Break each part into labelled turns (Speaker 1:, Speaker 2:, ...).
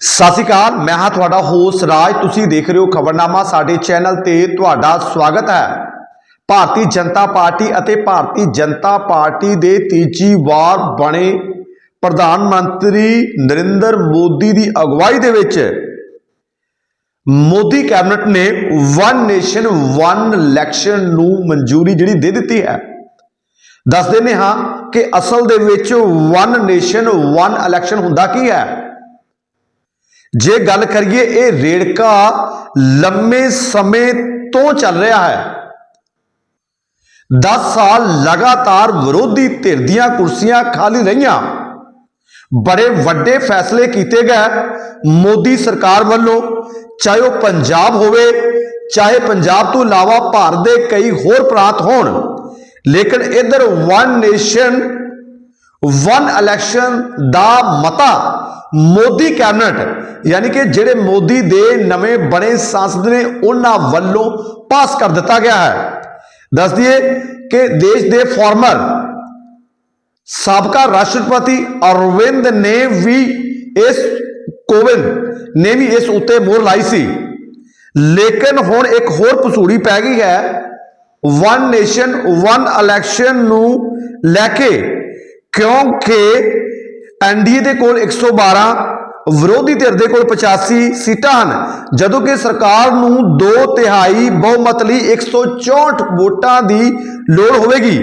Speaker 1: ਸਤਿ ਸ਼੍ਰੀ ਅਕਾਲ, ਮੈਂ ਹਾਂ ਤੁਹਾਡਾ ਹੋਸਟ ਰਾਜ। ਤੁਸੀਂ ਦੇਖ ਰਹੇ ਹੋ ਖਬਰਨਾਮਾ, ਸਾਡੇ ਚੈਨਲ ਤੇ ਤੁਹਾਡਾ ਸਵਾਗਤ ਹੈ। ਭਾਰਤੀ ਜਨਤਾ ਪਾਰਟੀ ਅਤੇ ਭਾਰਤੀ ਜਨਤਾ ਪਾਰਟੀ ਦੇ ਤੀਜੀ ਵਾਰ ਬਣੇ ਪ੍ਰਧਾਨ ਮੰਤਰੀ ਨਰਿੰਦਰ ਮੋਦੀ ਦੀ ਅਗਵਾਈ ਦੇ ਵਿੱਚ ਮੋਦੀ ਕੈਬਨਿਟ ਨੇ ਵਨ ਨੇਸ਼ਨ ਵਨ ਇਲੈਕਸ਼ਨ ਨੂੰ ਮਨਜ਼ੂਰੀ ਜਿਹੜੀ ਦੇ ਦਿੱਤੀ ਹੈ। ਦੱਸ ਦਿੰਦੇ ਹਾਂ ਕਿ ਅਸਲ ਦੇ ਵਿੱਚ ਵਨ ਨੇਸ਼ਨ ਵਨ ਇਲੈਕਸ਼ਨ ਹੁੰਦਾ ਕੀ ਹੈ? ਜੇ ਗੱਲ ਕਰੀਏ ਇਹ ਰੇੜਕਾ ਲੰਮੇ ਸਮੇਂ ਤੋਂ ਚੱਲ ਰਿਹਾ ਹੈ। 10 ਸਾਲ ਲਗਾਤਾਰ ਵਿਰੋਧੀ ਧਿਰ ਦੀਆਂ ਕੁਰਸੀਆਂ ਖਾਲੀ ਰਹੀਆਂ। ਬੜੇ ਵੱਡੇ ਫੈਸਲੇ ਕੀਤੇ ਗਏ। ਮੋਦੀ ਸਰਕਾਰ ਵੱਲੋਂ, ਚਾਹੇ ਉਹ ਪੰਜਾਬ ਹੋਵੇ, ਚਾਹੇ ਪੰਜਾਬ ਤੋਂ ਇਲਾਵਾ ਭਾਰਤ ਦੇ ਕਈ ਹੋਰ ਪ੍ਰਾਂਤ ਹੋਣ। ਲੇਕਿਨ ਇਧਰ ਵਨ ਨੇਸ਼ਨ ਵਨ ਇਲੈਕਸ਼ਨ ਦਾ ਮਤਾ ਮੋਦੀ ਕੈਬਨਿਟ, ਯਾਨੀ ਕਿ ਜਿਹੜੇ ਮੋਦੀ ਦੇ ਨਵੇਂ ਬਣੇ ਸੰਸਦ ਨੇ, ਉਹਨਾਂ ਵੱਲੋਂ ਪਾਸ ਕਰ ਦਿੱਤਾ ਗਿਆ ਹੈ। ਦੱਸ ਦਈਏ ਕਿ ਦੇਸ਼ ਦੇ ਫਾਰਮਰ ਸਾਬਕਾ ਰਾਸ਼ਟਰਪਤੀ ਅਰਵਿੰਦ ਨੇ ਵੀ ਇਸ ਕੋਵਿੰਦ ਨੇ ਵੀ ਇਸ ਉੱਤੇ ਮੋਹਰ ਲਾਈ ਸੀ। ਲੇਕਿਨ ਹੁਣ ਇੱਕ ਹੋਰ ਪਸੂੜੀ ਪੈ ਗਈ ਹੈ। ਵਨ ਨੇਸ਼ਨ ਵਨ ਇਲੈਕਸ਼ਨ ਨੂੰ ਲੈ ਕੇ ਕਿਉਂਕਿ ਐਨਡੀਏ ਦੇ ਕੋਲ 112 ਵਿਰੋਧੀ ਧਿਰ ਦੇ ਕੋਲ 85 ਸੀਟਾਂ ਹਨ। ਜਦੋਂ ਕਿ ਸਰਕਾਰ ਨੂੰ 2 ਤਿਹਾਈ ਬਹੁਮਤ ਲਈ 164 ਵੋਟਾਂ ਦੀ ਲੋੜ ਹੋਵੇਗੀ।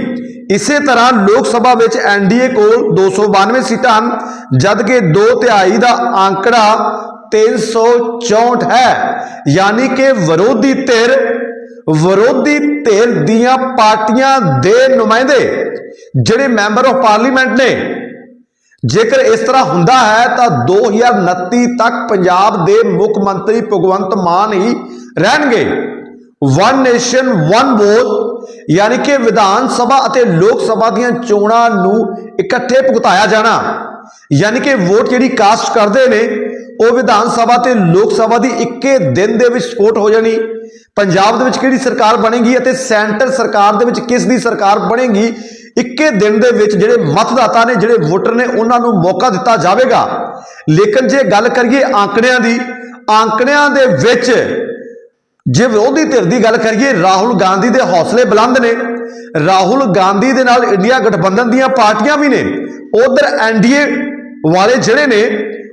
Speaker 1: ਇਸੇ ਤਰ੍ਹਾਂ ਲੋਕ ਸਭਾ ਵਿੱਚ ਐਨਡੀਏ ਕੋਲ 292 ਸੀਟਾਂ ਹਨ, ਜਦ ਕਿ 2 ਤਿਹਾਈ ਦਾ ਅੰਕੜਾ 364 ਹੈ। ਯਾਨੀ ਕਿ ਵਿਰੋਧੀ ਧਿਰ ਵਿਰੋਧੀ ਧਿਰ ਦੀਆਂ ਪਾਰਟੀਆਂ ਦੇ ਨੁਮਾਇੰਦੇ ਜਿਹੜੇ ਮੈਂਬਰ ਆਫ ਪਾਰਲੀਮੈਂਟ ਨੇ। ਜੇਕਰ ਇਸ ਤਰ੍ਹਾਂ ਹੁੰਦਾ ਹੈ ਤਾਂ 2029 ਤੱਕ ਪੰਜਾਬ ਦੇ ਮੁੱਖ ਮੰਤਰੀ ਭਗਵੰਤ ਮਾਨ ਹੀ ਰਹਿਣਗੇ। ਵਨ ਨੇਸ਼ਨ ਵਨ ਵੋਟ ਯਾਨੀ ਕਿ ਵਿਧਾਨ ਸਭਾ ਅਤੇ ਲੋਕ ਸਭਾ ਦੀਆਂ ਚੋਣਾਂ ਨੂੰ ਇਕੱਠੇ ਭੁਗਤਾਇਆ ਜਾਣਾ। ਯਾਨੀ ਕਿ ਵੋਟ ਜਿਹੜੀ ਕਾਸਟ ਕਰਦੇ ਨੇ, ਉਹ ਵਿਧਾਨ ਸਭਾ ਤੇ ਲੋਕ ਸਭਾ ਦੀ ਇੱਕੇ ਦਿਨ ਦੇ ਵਿੱਚ ਸਪੋਰਟ ਹੋ ਜਾਣੀ। ਪੰਜਾਬ ਦੇ ਵਿੱਚ ਕਿਹੜੀ ਸਰਕਾਰ ਬਣੇਗੀ ਅਤੇ ਸੈਂਟਰ ਸਰਕਾਰ ਦੇ ਵਿੱਚ ਕਿਸ ਦੀ ਸਰਕਾਰ ਬਣੇਗੀ? ਇੱਕੇ ਦਿਨ ਦੇ ਵਿੱਚ ਜਿਹੜੇ ਮਤਦਾਤਾ ਨੇ, ਜਿਹੜੇ ਵੋਟਰ ਨੇ, ਉਹਨਾਂ ਨੂੰ ਮੌਕਾ ਦਿੱਤਾ ਜਾਵੇਗਾ। ਲੇਕਿਨ ਜੇ ਗੱਲ ਕਰੀਏ ਆંકੜਿਆਂ ਦੀ ਆંકੜਿਆਂ ਦੇ ਵਿੱਚ ਜੇ ਵਿਰੋਧੀ ਧਿਰ ਦੀ ਗੱਲ ਕਰੀਏ, ਰਾਹੁਲ ਗਾਂਧੀ ਦੇ ਹੌਸਲੇ ਬੁਲੰਦ ਨੇ। ਰਾਹੁਲ ਗਾਂਧੀ ਦੇ ਨਾਲ ਇੰਡੀਆ ਗਠਬੰਧਨ ਦੀਆਂ ਪਾਰਟੀਆਂ ਵੀ ਨੇ। ਉਧਰ ਐਨਡੀਏ ਵਾਲੇ ਜਿਹੜੇ ਨੇ,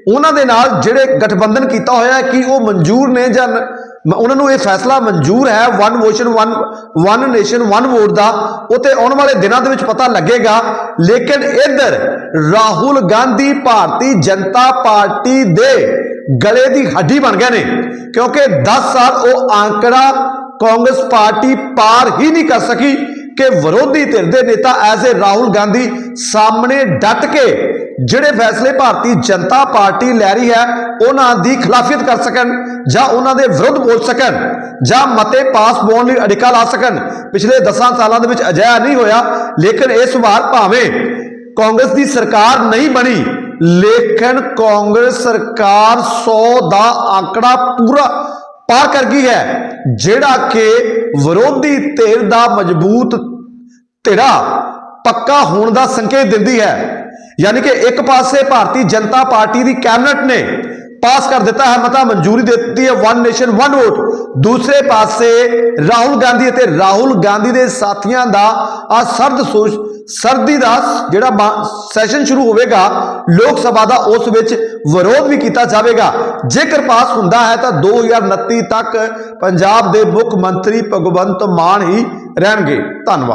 Speaker 1: ਉਹਨਾਂ ਦੇ ਨਾਲ ਜਿਹੜੇ ਗਠਬੰਧਨ ਕੀਤਾ ਹੋਇਆ ਕਿ ਉਹ ਮਨਜ਼ੂਰ ਨੇ ਜਾਂ ਉਹਨਾਂ ਨੂੰ ਇਹ ਫੈਸਲਾ ਮਨਜ਼ੂਰ ਹੈ one nation one one nation one vote ਦਾ ਉਹ ਤੇ ਆਉਣ ਵਾਲੇ ਦਿਨਾਂ ਦੇ ਵਿੱਚ ਪਤਾ ਲੱਗੇਗਾ। ਲੇਕਿਨ ਇੱਧਰ ਰਾਹੁਲ ਗਾਂਧੀ ਭਾਰਤੀ ਜਨਤਾ ਪਾਰਟੀ ਦੇ ਗਲੇ ਦੀ ਹੱਡੀ ਬਣ ਗਏ ਨੇ, ਕਿਉਂਕਿ 10 ਸਾਲ ਉਹ ਆਂਕੜਾ ਕਾਂਗਰਸ ਪਾਰਟੀ ਪਾਰ ਹੀ ਨਹੀਂ ਕਰ ਸਕੀ ਕਿ ਵਿਰੋਧੀ ਧਿਰ ਦੇ ਨੇਤਾ ਐਜ਼ ਏ ਰਾਹੁਲ ਗਾਂਧੀ ਸਾਹਮਣੇ ਡਟ ਕੇ ਜਿਹੜੇ ਫੈਸਲੇ ਭਾਰਤੀ ਜਨਤਾ ਪਾਰਟੀ ਲੈ ਰਹੀ ਹੈ, ਉਹਨਾਂ ਦੀ ਖਿਲਾਫੀਅਤ ਕਰ ਸਕਣ ਜਾਂ ਉਹਨਾਂ ਦੇ ਵਿਰੁੱਧ ਬੋਲ ਸਕਣ ਜਾਂ ਮਤੇ ਪਾਸ ਪਾਉਣ ਲਈ ਅੜਿੱਕਾ ਲਾ ਸਕਣ। ਪਿਛਲੇ 10 ਸਾਲਾਂ ਦੇ ਵਿੱਚ ਅਜਿਹਾ ਨਹੀਂ ਹੋਇਆ, ਲੇਕਿਨ ਇਸ ਵਾਰ ਭਾਵੇਂ ਕਾਂਗਰਸ ਦੀ ਸਰਕਾਰ ਨਹੀਂ ਬਣੀ, ਲੇਕਿਨ ਕਾਂਗਰਸ ਸਰਕਾਰ 100 ਦਾ ਆંકੜਾ ਪੂਰਾ ਪਾਰ ਕਰ ਗਈ ਹੈ, ਜਿਹੜਾ ਕਿ ਵਿਰੋਧੀ ਧਿਰ ਦਾ ਮਜ਼ਬੂਤ ਧਿਰਾ ਪੱਕਾ ਹੋਣ ਦਾ ਸੰਕੇਤ ਦਿੰਦੀ ਹੈ। ਯਾਨੀ ਕਿ ਇੱਕ ਪਾਸੇ ਭਾਰਤੀ ਜਨਤਾ ਪਾਰਟੀ ਦੀ ਕੈਬਨਿਟ ਨੇ ਪਾਸ ਕਰ ਦਿੱਤਾ ਹੈ ਮਤਾ ਮਨਜ਼ੂਰੀ ਦੇ ਦਿੱਤੀ ਹੈ ਵਨ ਨੇਸ਼ਨ ਵਨ ਵੋਟ ਦੂਸਰੇ ਪਾਸੇ ਰਾਹੁਲ ਗਾਂਧੀ ਅਤੇ ਰਾਹੁਲ ਗਾਂਧੀ ਦੇ ਸਾਥੀਆਂ ਦਾ ਆ ਸਰਦ ਸੋਚ ਸਰਦੀ ਦਾ ਜਿਹੜਾ ਮਾ- ਸੈਸ਼ਨ ਸ਼ੁਰੂ ਹੋਵੇਗਾ, ਲੋਕ ਸਭਾ ਦਾ ਉਸ ਵਿੱਚ ਵਿਰੋਧ ਵੀ ਕੀਤਾ ਜਾਵੇਗਾ। ਜੇਕਰ ਪਾਸ ਹੁੰਦਾ ਹੈ ਤਾਂ 2029 ਤੱਕ ਪੰਜਾਬ ਦੇ ਮੁੱਖ ਮੰਤਰੀ ਭਗਵੰਤ ਮਾਨ ਹੀ ਰਹਿਣਗੇ। ਧੰਨਵਾਦ।